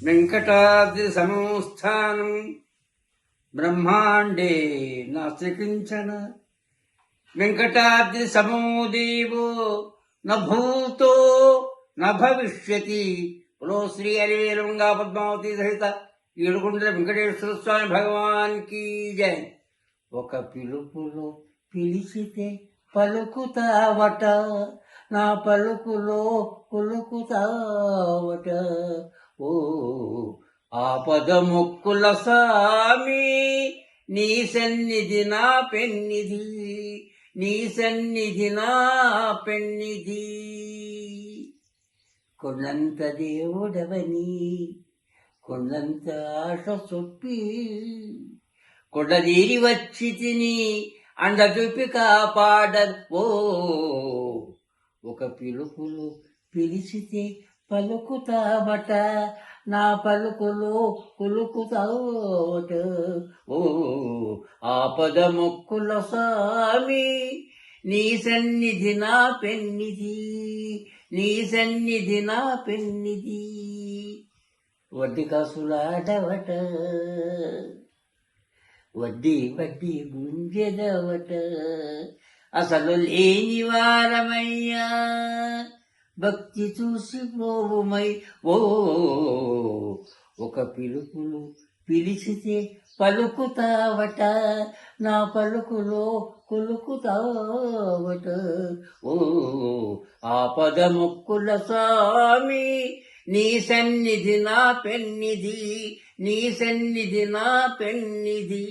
వెంకటాద్రి సంస్థానం బ్రహ్మాండే నాస్తికించన. వెంకటాద్రి సమోదేవో నూతో న భూతో భవిష్యతి శ్రీ అలివేలుంగా పద్మావతి సహిత ఏడుకుంటున్న వెంకటేశ్వర స్వామి భగవాన్ కీ జయ ఒక పిలుపులో పిలిచితే పలుకుతావట నా పలుకులో కులుకుతావట ఆపద మొక్కుల సామి నీ సన్నిధి నా పెన్నిధి నీ సన్నిధి నా పెన్నిధి. కొండంత దేవుడవని కొండంత ఆశ చొప్పి కొండదీరి వచ్చి తిని అండ చూపి కాపాడ ఓ ఒక పిలుపులు పిలిచితే పలుకుతావట నా పలుకులు కులుకుతావట ఓ ఆపద మొక్కుల స్వామి నీ సన్నిధి నా పెన్నిధి నీ సన్నిధి నా పెన్నిధి. వడ్డీ కాసులాడవట వడ్డీ వడ్డీ గుంజెదవట అసలు లేని వారమయ్యా భక్తి చూసి పోవుమై ఓ ఒక పిలుపులు పిలిచితే పలుకుతావట నా పలుకులో కులుకుతావట. ఓ ఆపద మొక్కుల స్వామి నీ సన్నిధి నా పెన్నిధి నీ సన్నిధి నా పెన్నిధి.